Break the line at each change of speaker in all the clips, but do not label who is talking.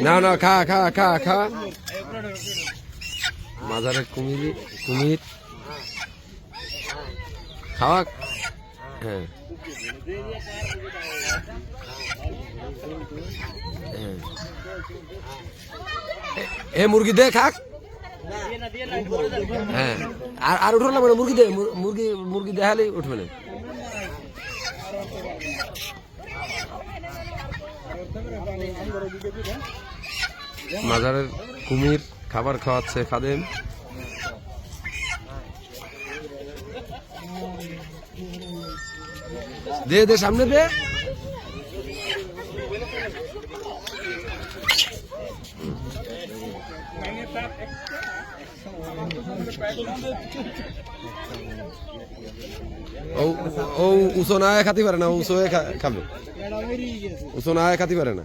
না না, খা খা খা খা। মাজারে কুমির কুমির। খাওয়া? হ্যাঁ। হ্যাঁ। এ- মুরগি দে, খাক। হ্যাঁ। আর আর উঠল না মানে মুরগি দে মুরগি মুরগি দেখালেই উঠবে না। মাজারের কুমির খাবার খাওয়াচ্ছে খাদেম। দে দে, সামনে দে। ও উঁচু না খাতে পারে না খা- খাবে। উঁচু না খাতে পারে না।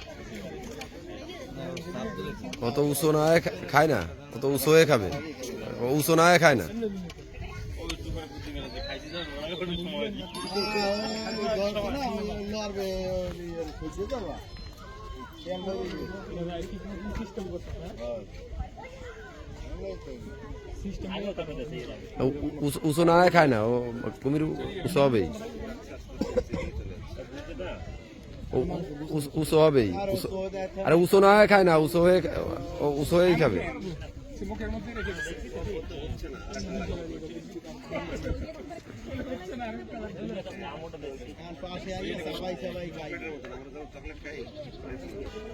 অত উঁচু না খায় না? অত উঁচু হয়ে খাবে? উঁচু না খায় না? উঁচু- না খায় না? ও, কুমির উঁচু হবেই। উঁচু- হবেই। আরে উঁচু না হয়ে খায় না উঁচু হয়ে উঁচু হয়েই খাবে।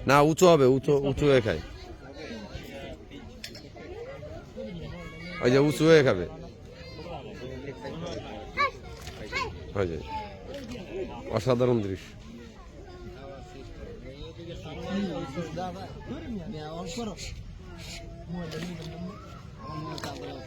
না, উঁচু হবে, উঁচু উঁচু হয়ে খায়। ওই যে উঁচু হয়ে খাবে। ওই যে Давай. Не, он хорош. Мой,
да, не, не, не. Он мой, там, блядь.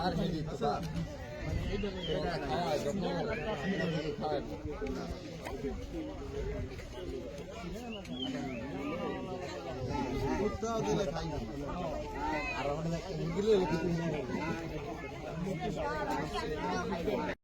আর হেলি তো উত্তর দিলে খাই আর